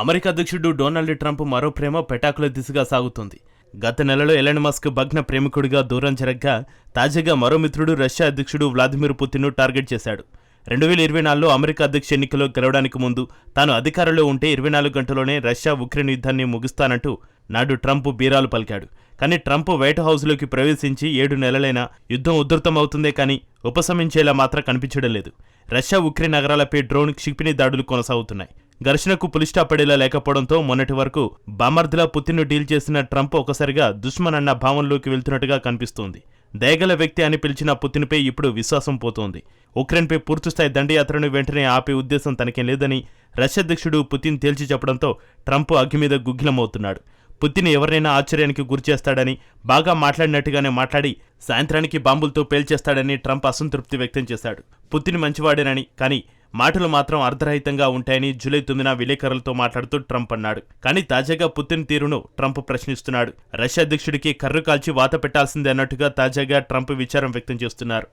America అధ్యక్షుడు Donald Trump మరో ప్రేమ పెటాకుల దిశగా సాగుతుంది. గత నెలలో ఎలన్ మస్క్ భగ్న ప్రేమికుడిగా దూరం జరగ్గా తాజాగా మరో మిత్రుడు రష్యా అధ్యక్షుడు వ్లాదిమిర్ పుతిన్ను టార్గెట్ చేశాడు. రెండు వేల ఇరవై నాలుగులో అమెరికా అధ్యక్ష ఎన్నికలో గెలవడానికి ముందు తాను అధికారంలో ఉంటే ఇరవై నాలుగు గంటలోనే రష్యా ఉక్రెయిన్ యుద్ధాన్ని ముగిస్తానంటూ నాడు ట్రంప్ బీరాలు పలికాడు. కానీ ట్రంప్ వైట్ హౌస్లోకి ప్రవేశించి ఏడు నెలలైనా యుద్ధం ఉధృతమవుతుందే కానీ ఉపశమించేలా మాత్రం కనిపించడం లేదు. రష్యా ఉక్రెయిన్ నగరాలపై డ్రోన్ క్షిపణి దాడులు కొనసాగుతున్నాయి. ఘర్షణకు పులిస్టా పడేలా లేకపోవడంతో మొన్నటి వరకు బామర్దిలా పుతిన్ను డీల్ చేసిన ట్రంప్ ఒకసారిగా దుష్మన్ అన్న భావనలోకి వెళ్తున్నట్టుగా కనిపిస్తోంది. దయగల వ్యక్తి అని పిలిచిన పుతిన్పై ఇప్పుడు విశ్వాసం పోతోంది. ఉక్రెయిన్పై పూర్తిస్థాయి దండయాత్రను వెంటనే ఆపే ఉద్దేశం తనకేం లేదని రష్యా అధ్యక్షుడు పుతిన్ తేల్చి చెప్పడంతో ట్రంప్ అగ్గి మీద గుగ్గిలమవుతున్నాడు. పుతిన్ ఎవరినైనా ఆశ్చర్యానికి గురిచేస్తాడని బాగా మాట్లాడినట్టుగానే మాట్లాడి సాయంత్రానికి బాంబులతో పేల్చేస్తాడని ట్రంప్ అసంతృప్తి వ్యక్తం చేశాడు. పుతిన్ మంచివాడేనని కానీ మాటలు మాత్రం అర్ధరహితంగా ఉంటాయని జూలై తొమ్మిదిన విలేకరులతో మాట్లాడుతూ ట్రంప్ అన్నాడు. కానీ తాజాగా పుతిన్ తీరును ట్రంప్ ప్రశ్నిస్తున్నాడు. రష్యా అధ్యక్షుడికి కర్రు కాల్చి వాత పెట్టాల్సిందే అన్నట్టుగా తాజాగా ట్రంప్ విచారం వ్యక్తం చేస్తున్నారు.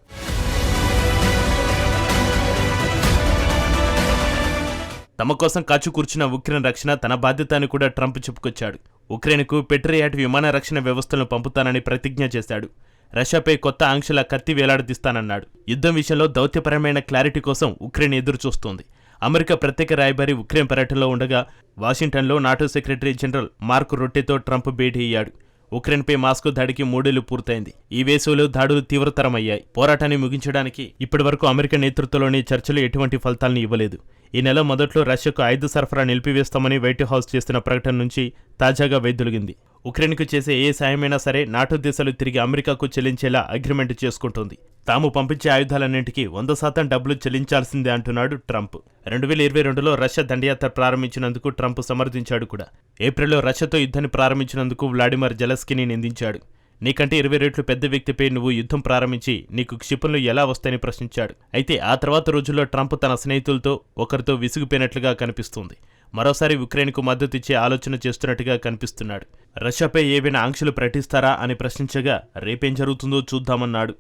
తమ కోసం కాచు కూర్చున్న ఉక్రెయిన్ రక్షణ తన బాధ్యత అని కూడా ట్రంప్ చెప్పుకొచ్చాడు. ఉక్రెయిన్కు పెట్రియాట్ విమాన రక్షణ వ్యవస్థలను పంపుతానని ప్రతిజ్ఞ చేశాడు. రష్యాపై కొత్త ఆంక్షల కత్తి వేలాడదీస్తానన్నాడు. యుద్ధం విషయంలో దౌత్యపరమైన క్లారిటీ కోసం ఉక్రెయిన్ ఎదురు చూస్తోంది అమెరికా ప్రత్యేక రాయబారి ఉక్రెయిన్ పర్యటనలో ఉండగా వాషింగ్టన్లో నాటో సెక్రటరీ జనరల్ మార్క్ రొట్టెతో ట్రంప్ భేటీ అయ్యాడు. ఉక్రెయిన్పై మాస్కో దాడికి మూడేళ్ళు పూర్తయింది. ఈ వేసవిలో దాడులు తీవ్రతరమయ్యాయి. పోరాటాన్ని ముగించడానికి ఇప్పటివరకు అమెరికా నేతృత్వంలోని చర్చలు ఎటువంటి ఫలితాలను ఇవ్వలేదు. ఈ నెల మొదట్లో రష్యాకు ఆయుధ సరఫరా నిలిపివేస్తామని వైట్ హౌస్ చేసిన ప్రకటన నుంచి తాజాగా వైదొలిగింది. ఉక్రెయిన్కు చేసే ఏ సాయమైనా సరే నాటో దేశాలు తిరిగి అమెరికాకు చెల్లించేలా అగ్రిమెంట్ చేసుకుంటుంది. తాము పంపించే ఆయుధాలన్నింటికీ వంద శాతం డబ్బులు చెల్లించాల్సిందే అంటున్నాడు ట్రంప్. రెండు వేల ఇరవై రెండులో రష్యా దండయాత్ర ప్రారంభించినందుకు ట్రంప్ సమర్థించాడు కూడా. ఏప్రిల్లో రష్యాతో యుద్ధాన్ని ప్రారంభించినందుకు వ్లాడిమిర్ జలస్కిని నిందించాడు. నీకంటే ఇరవై రెట్లు పెద్ద వ్యక్తిపై నువ్వు యుద్ధం ప్రారంభించి నీకు క్షిపణులు ఎలా వస్తాయని ప్రశ్నించాడు. అయితే ఆ తర్వాత రోజుల్లో ట్రంప్ తన స్నేహితులతో ఒకరితో విసిగిపోయినట్లుగా కనిపిస్తుంది. మరోసారి ఉక్రెయిన్కు మద్దతు ఇచ్చే ఆలోచన చేస్తున్నట్టుగా కనిపిస్తున్నాడు. రష్యాపై ఏవైనా ఆంక్షలు ప్రకటిస్తారా అని ప్రశ్నించగా రేపేం జరుగుతుందో చూద్దామన్నాడు.